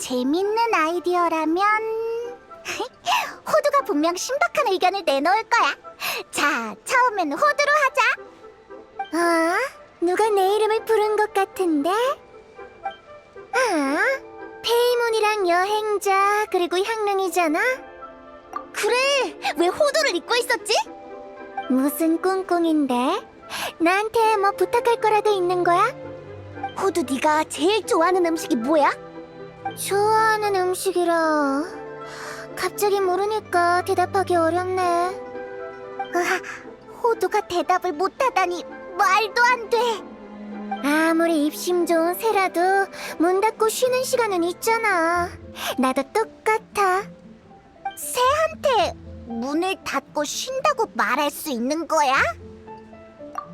재밌는 아이디어라면 호두가 분명 신박한 의견을 내놓을 거야. 자, 처음엔 호두로 하자. 아, 누가 내 이름을 부른 것 같은데? 아, 페이몬이랑 여행자 그리고 향릉이잖아. 그래, 왜 호두를 잊고 있었지? 무슨 꿍꿍인데? 나한테 뭐 부탁할 거라도 있는 거야? 호두 네가 제일 좋아하는 음식이 뭐야? 좋아하는 음식이라 갑자기 모르니까 대답하기 어렵네. 으아, 호두가 대답을 못하다니 말도 안 돼. 아무리 입심 좋은 새라도 문 닫고 쉬는 시간은 있잖아. 나도 똑같아. 새한테 문을 닫고 쉰다고 말할 수 있는 거야?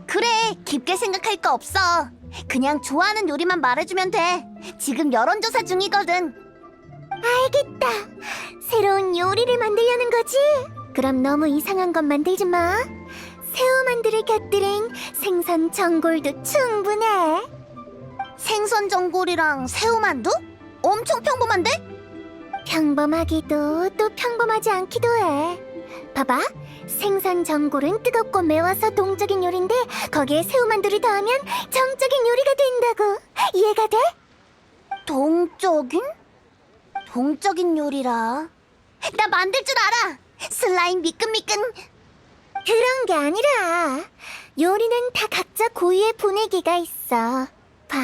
그래, 깊게 생각할 거 없어. 그냥 좋아하는 요리만 말해주면 돼. 지금 여론조사 중이거든. 알겠다. 새로운 요리를 만들려는 거지? 그럼 너무 이상한 건 만들지 마. 새우 만두를 곁들인 생선 전골도 충분해. 생선 전골이랑 새우만두? 엄청 평범한데? 평범하기도 또 평범하지 않기도 해. 봐봐. 생선 전골은 뜨겁고 매워서 동적인 요리인데 거기에 새우만두를 더하면 정적인 요리가 된다고. 이해가 돼? 동적인? 동적인 요리라. 나 만들 줄 알아. 슬라임 미끈미끈. 그런 게 아니라 요리는 다 각자 고유의 분위기가 있어. 봐.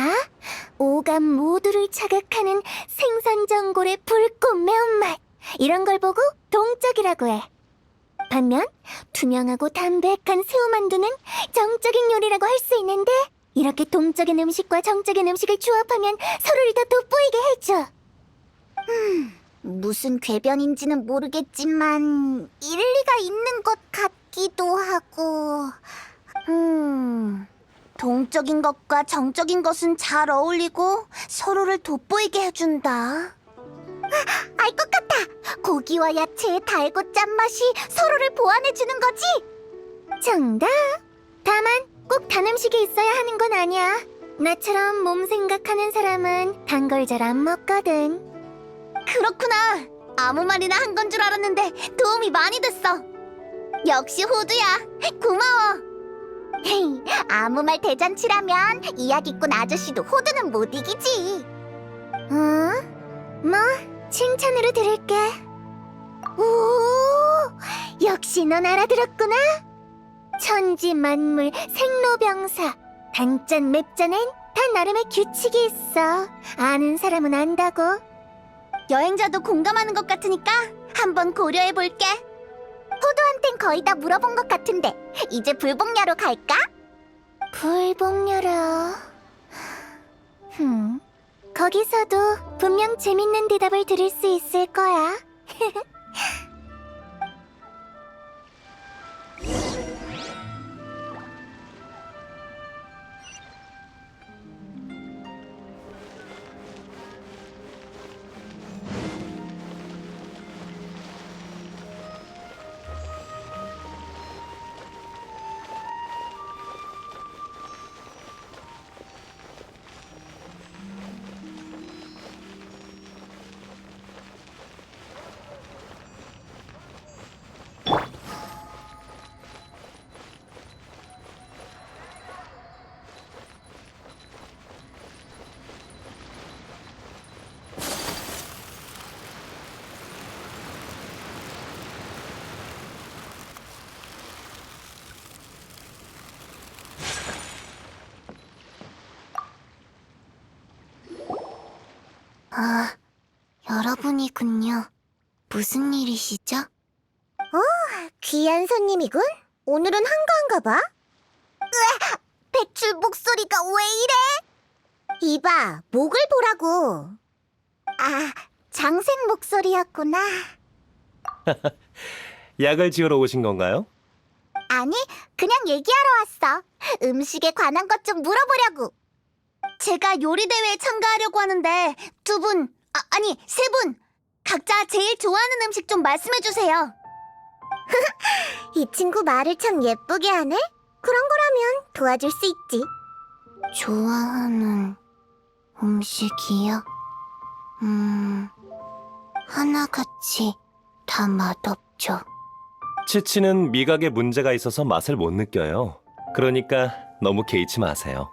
오감 모두를 자극하는 생선 전골의 붉고 매운맛. 이런 걸 보고 동적이라고 해. 반면 투명하고 담백한 새우만두는 정적인 요리라고 할 수 있는데 이렇게 동적인 음식과 정적인 음식을 조합하면 서로를 더 돋보이게 해줘. 음, 무슨 궤변인지는 모르겠지만 일리가 있는 것 같기도 하고. 음, 동적인 것과 정적인 것은 잘 어울리고 서로를 돋보이게 해준다. 알 것 같아. 고기와 야채의 달고 짠맛이 서로를 보완해주는 거지. 정답. 다만 꼭 단 음식이 있어야 하는 건 아니야. 나처럼 몸 생각하는 사람은 단 걸 잘 안 먹거든. 그렇구나. 아무 말이나 한 건 줄 알았는데 도움이 많이 됐어. 역시 호두야. 고마워. 헤이, 아무 말 대잔치라면 이야기꾼 아저씨도 호두는 못 이기지. 어? 뭐 칭찬으로 들을게. 오, 역시 넌 알아들었구나. 천지 만물 생로병사 단짠 맵짠엔 다 나름의 규칙이 있어. 아는 사람은 안다고. 여행자도 공감하는 것 같으니까 한번 고려해 볼게. 호두한텐 거의 다 물어본 것 같은데 이제 불복녀로 갈까? 불복녀로. 흠. 거기서도 분명 재밌는 대답을 들을 수 있을 거야. 아, 여러분이군요. 무슨 일이시죠? 어, 귀한 손님이군. 오늘은 한가한가 봐. 으아, 배출 목소리가 왜 이래? 이봐, 목을 보라고. 아, 장생 목소리였구나. 약을 지으러 오신 건가요? 아니, 그냥 얘기하러 왔어. 음식에 관한 것 좀 물어보려고. 제가 요리 대회에 참가하려고 하는데 두 분, 아, 아니 세 분, 각자 제일 좋아하는 음식 좀 말씀해 주세요. 이 친구 말을 참 예쁘게 하네. 그런 거라면 도와줄 수 있지. 좋아하는 음식이요? 음, 하나같이 다 맛없죠. 치치는 미각에 문제가 있어서 맛을 못 느껴요. 그러니까 너무 개의치 마세요.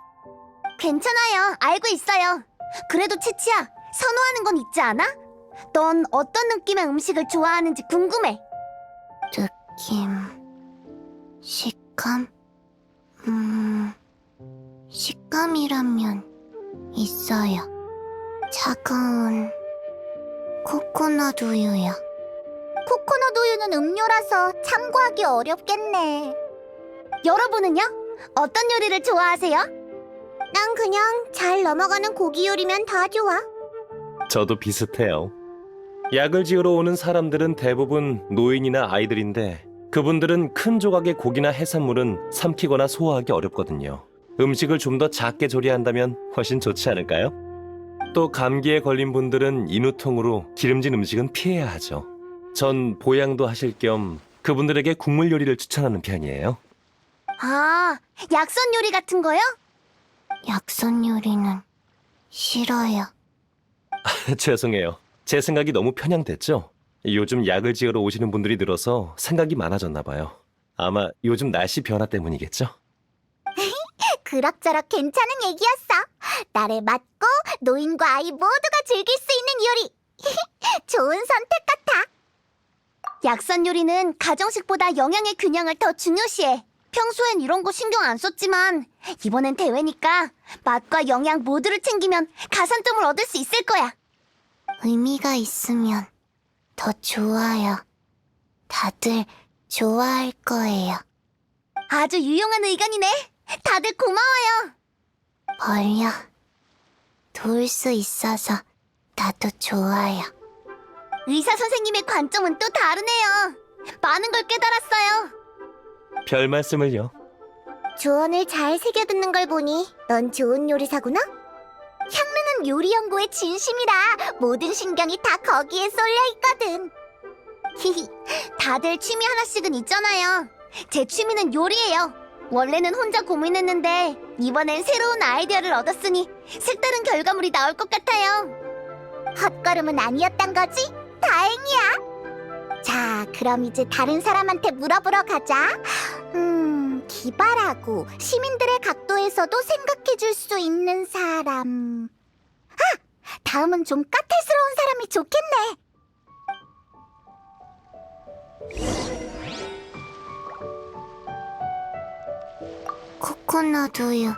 괜찮아요. 알고 있어요. 그래도 치치야, 선호하는 건 있지 않아? 넌 어떤 느낌의 음식을 좋아하는지 궁금해. 느낌, 식감, 음, 식감이라면 있어요. 차가운 코코넛 우유요. 코코넛 우유는 음료라서 참고하기 어렵겠네. 여러분은요? 어떤 요리를 좋아하세요? 난 그냥 잘 넘어가는 고기 요리면 다 좋아. 저도 비슷해요. 약을 지으러 오는 사람들은 대부분 노인이나 아이들인데 그분들은 큰 조각의 고기나 해산물은 삼키거나 소화하기 어렵거든요. 음식을 좀 더 작게 조리한다면 훨씬 좋지 않을까요? 또 감기에 걸린 분들은 인후통으로 기름진 음식은 피해야 하죠. 전 보양도 하실 겸 그분들에게 국물 요리를 추천하는 편이에요. 아, 약선 요리 같은 거요? 약선 요리는 싫어요. 죄송해요. 제 생각이 너무 편향됐죠? 요즘 약을 지으러 오시는 분들이 늘어서 생각이 많아졌나 봐요. 아마 요즘 날씨 변화 때문이겠죠? 그럭저럭 괜찮은 얘기였어. 나를 맞고 노인과 아이 모두가 즐길 수 있는 요리. 좋은 선택 같아. 약선 요리는 가정식보다 영양의 균형을 더 중요시해. 평소엔 이런 거 신경 안 썼지만 이번엔 대회니까 맛과 영양 모두를 챙기면 가산점을 얻을 수 있을 거야. 의미가 있으면 더 좋아요. 다들 좋아할 거예요. 아주 유용한 의견이네. 다들 고마워요. 벌려. 도울 수 있어서 나도 좋아요. 의사 선생님의 관점은 또 다르네요. 많은 걸 깨달았어요. 별 말씀을요. 조언을 잘 새겨듣는 걸 보니 넌 좋은 요리사구나? 향릉은 요리 연구에 진심이라 모든 신경이 다 거기에 쏠려 있거든. 히히, 다들 취미 하나씩은 있잖아요. 제 취미는 요리예요. 원래는 혼자 고민했는데 이번엔 새로운 아이디어를 얻었으니 색다른 결과물이 나올 것 같아요. 헛걸음은 아니었단 거지? 다행이야. 자, 그럼 이제 다른 사람한테 물어보러 가자. 음, 기발하고 시민들의 각도에서도 생각해 줄 수 있는 사람. 아! 다음은 좀 까탈스러운 사람이 좋겠네. 코코넛 우유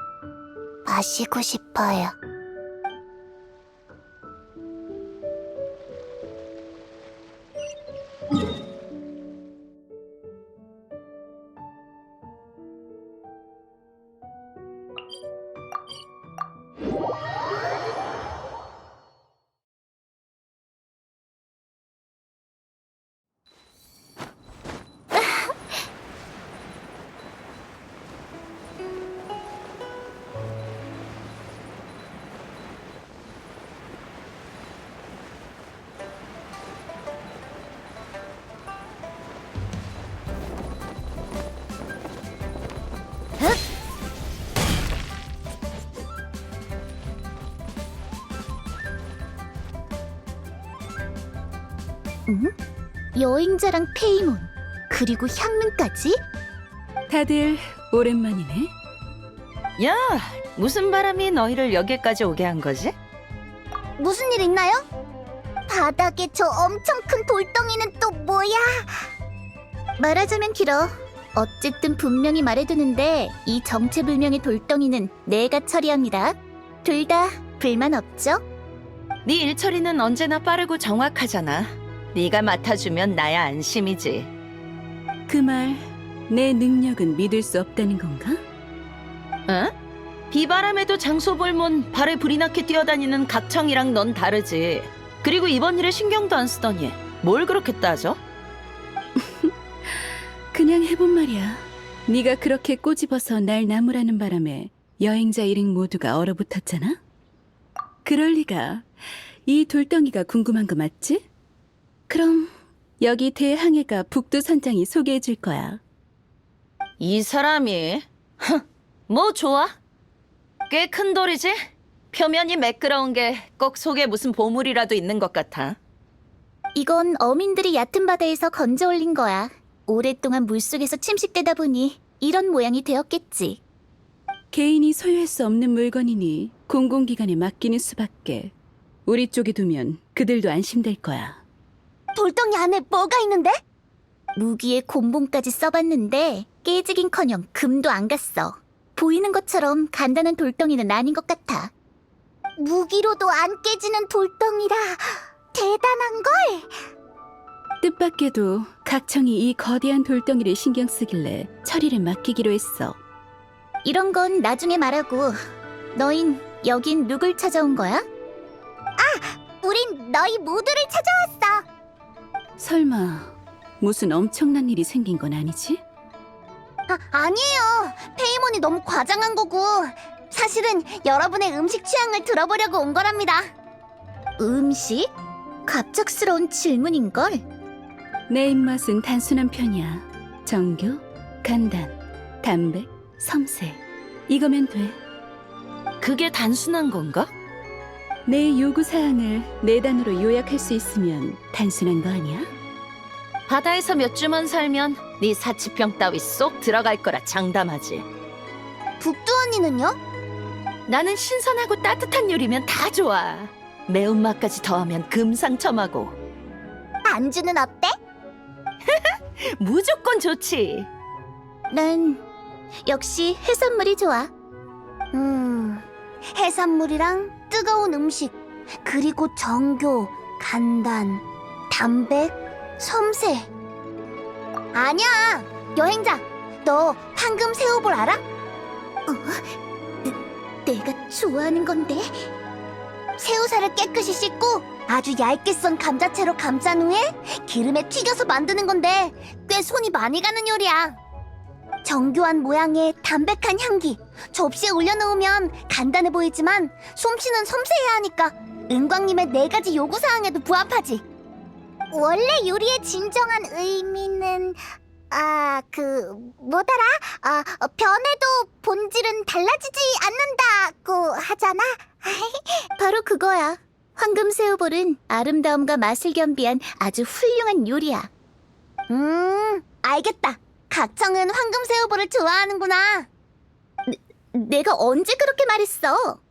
마시고 싶어요. 여행자랑 페이몬 그리고 향릉까지? 다들 오랜만이네. 야, 무슨 바람이 너희를 여기까지 오게 한 거지? 무슨 일 있나요? 바닥에 저 엄청 큰 돌덩이는 또 뭐야? 말하자면 길어. 어쨌든 분명히 말해두는데 이 정체불명의 돌덩이는 내가 처리합니다. 둘 다 불만 없죠? 네 일처리는 언제나 빠르고 정확하잖아. 네가 맡아주면 나야 안심이지. 그 말, 내 능력은 믿을 수 없다는 건가? 응? 비바람에도 장소불문 발에 불이 나게 뛰어다니는 각청이랑 넌 다르지. 그리고 이번 일에 신경도 안 쓰더니 뭘 그렇게 따져? 그냥 해본 말이야. 네가 그렇게 꼬집어서 날 나무라는 바람에 여행자 일행 모두가 얼어붙었잖아? 그럴 리가. 이 돌덩이가 궁금한 거 맞지? 그럼 여기 대항해가 북두 선장이 소개해 줄 거야. 이 사람이 흥, 뭐 좋아? 꽤 큰 돌이지? 표면이 매끄러운 게 꼭 속에 무슨 보물이라도 있는 것 같아. 이건 어민들이 얕은 바다에서 건져 올린 거야. 오랫동안 물속에서 침식되다 보니 이런 모양이 되었겠지. 개인이 소유할 수 없는 물건이니 공공기관에 맡기는 수밖에. 우리 쪽에 두면 그들도 안심될 거야. 돌덩이 안에 뭐가 있는데? 무기에 곤봉까지 써봤는데 깨지긴커녕 금도 안 갔어. 보이는 것처럼 간단한 돌덩이는 아닌 것 같아. 무기로도 안 깨지는 돌덩이라 대단한 걸. 뜻밖에도 각청이 이 거대한 돌덩이를 신경 쓰길래 처리를 맡기기로 했어. 이런 건 나중에 말하고. 너흰 여긴 누굴 찾아온 거야? 아, 우린 너희 모두를 찾아왔어. 설마 무슨 엄청난 일이 생긴 건 아니지? 아, 아니에요. 페이몬이 너무 과장한 거고 사실은 여러분의 음식 취향을 들어보려고 온 거랍니다. 음식? 갑작스러운 질문인걸? 내 입맛은 단순한 편이야. 정교, 간단, 담백, 섬세. 이거면 돼. 그게 단순한 건가? 내 요구 사항을 네 단어로 요약할 수 있으면 단순한 거 아니야? 바다에서 몇 주만 살면 네 사치병 따위 쏙 들어갈 거라 장담하지. 북두 언니는요? 나는 신선하고 따뜻한 요리면 다 좋아. 매운맛까지 더하면 금상첨화고. 안주는 어때? 무조건 좋지. 난 역시 해산물이 좋아. 음, 해산물이랑 뜨거운 음식, 그리고 정교, 간단, 담백, 섬세. 아니야, 여행자. 너 황금 새우볼 알아? 어? 내, 내가 좋아하는 건데. 새우살을 깨끗이 씻고 아주 얇게 썬 감자채로 감싼 후에 기름에 튀겨서 만드는 건데 꽤 손이 많이 가는 요리야. 정교한 모양의 담백한 향기. 접시에 올려놓으면 간단해 보이지만 솜씨는 섬세해야 하니까 은광님의 네 가지 요구 사항에도 부합하지. 원래 요리의 진정한 의미는 아, 그 뭐더라? 아, 어, 변해도 본질은 달라지지 않는다고 하잖아. 바로 그거야. 황금 새우볼은 아름다움과 맛을 겸비한 아주 훌륭한 요리야. 음, 알겠다. 각청은 황금 새우볼을 좋아하는구나. 내, 내가 언제 그렇게 말했어?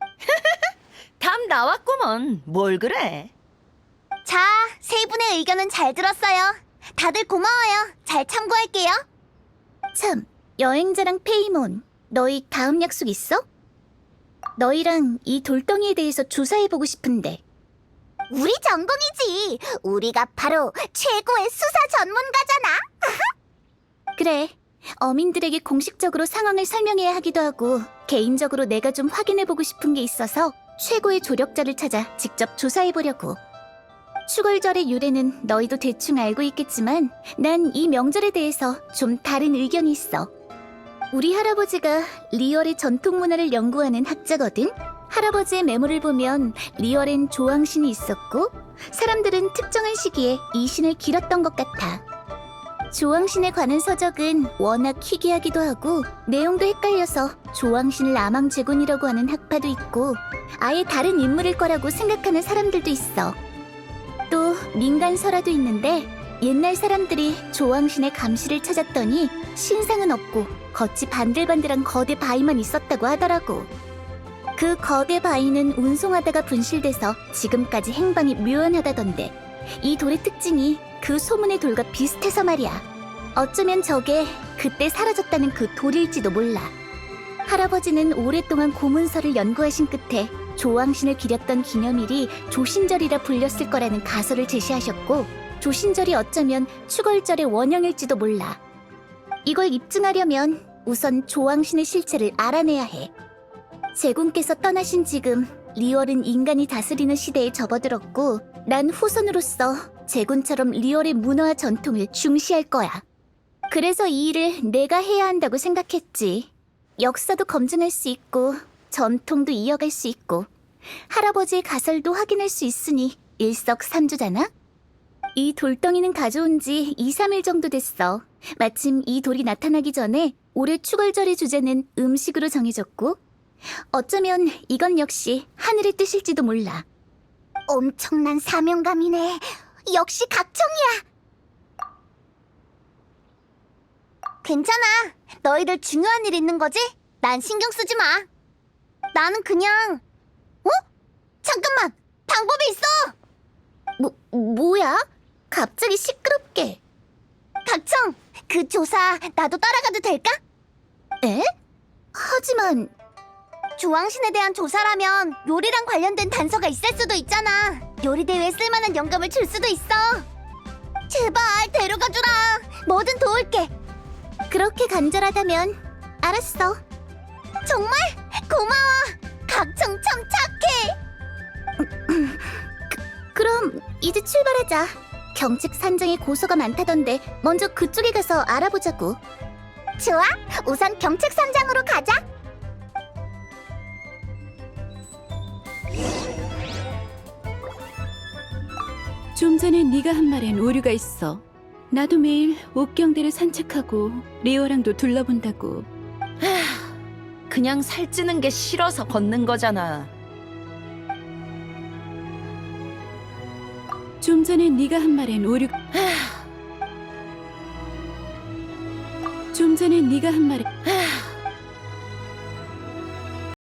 답 나왔구먼. 뭘 그래? 자, 세 분의 의견은 잘 들었어요. 다들 고마워요. 잘 참고할게요. 참, 여행자랑 페이몬, 너희 다음 약속 있어? 너희랑 이 돌덩이에 대해서 조사해보고 싶은데. 우리 전공이지. 우리가 바로 최고의 수사 전문가잖아. 그래. 어민들에게 공식적으로 상황을 설명해야 하기도 하고 개인적으로 내가 좀 확인해보고 싶은 게 있어서 최고의 조력자를 찾아 직접 조사해보려고. 추걸절의 유래는 너희도 대충 알고 있겠지만 난 이 명절에 대해서 좀 다른 의견이 있어. 우리 할아버지가 리얼의 전통 문화를 연구하는 학자거든. 할아버지의 메모를 보면 리얼엔 조왕신이 있었고 사람들은 특정한 시기에 이 신을 길었던 것 같아. 조왕신에 관한 서적은 워낙 희귀하기도 하고 내용도 헷갈려서 조왕신을 아망제군이라고 하는 학파도 있고 아예 다른 인물일 거라고 생각하는 사람들도 있어. 또 민간 설화도 있는데 옛날 사람들이 조왕신의 감시를 찾았더니 신상은 없고 겉이 반들반들한 거대 바위만 있었다고 하더라고. 그 거대 바위는 운송하다가 분실돼서 지금까지 행방이 묘연하다던데 이 돌의 특징이 그 소문의 돌과 비슷해서 말이야. 어쩌면 저게 그때 사라졌다는 그 돌일지도 몰라. 할아버지는 오랫동안 고문서를 연구하신 끝에 조왕신을 기렸던 기념일이 조신절이라 불렸을 거라는 가설을 제시하셨고 조신절이 어쩌면 추걸절의 원형일지도 몰라. 이걸 입증하려면 우선 조왕신의 실체를 알아내야 해. 제군께서 떠나신 지금 리얼은 인간이 다스리는 시대에 접어들었고 난 후손으로서 제군처럼 리얼의 문화와 전통을 중시할 거야. 그래서 이 일을 내가 해야 한다고 생각했지. 역사도 검증할 수 있고 전통도 이어갈 수 있고 할아버지의 가설도 확인할 수 있으니 일석삼조잖아? 이 돌덩이는 가져온 지 2, 3일 정도 됐어. 마침 이 돌이 나타나기 전에 올해 추걸절의 주제는 음식으로 정해졌고 어쩌면 이건 역시 하늘의 뜻일지도 몰라. 엄청난 사명감이네. 역시 각청이야. 괜찮아. 너희들 중요한 일 있는 거지? 난 신경 쓰지 마. 나는 그냥 어? 잠깐만. 방법이 있어. 뭐 뭐야? 갑자기 시끄럽게. 각청, 그 조사 나도 따라가도 될까? 에? 하지만 조왕신에 대한 조사라면 요리랑 관련된 단서가 있을 수도 있잖아. 요리 대회에 쓸만한 영감을 줄 수도 있어. 제발 데려가 주라. 뭐든 도울게. 그렇게 간절하다면 알았어. 정말 고마워. 각청 참 착해. 그, 그럼 이제 출발하자. 경책 산정에 고소가 많다던데 먼저 그쪽에 가서 알아보자고. 좋아. 우선 경책 산장으로 가자. 좀 전에 네가 한 말엔 오류가 있어. 나도 매일 옥경대를 산책하고 리오랑도 둘러본다고. 그냥 살찌는 게 싫어서 걷는 거잖아. 좀 전에 네가 한 말엔 오류. 좀 전에 네가 한 말엔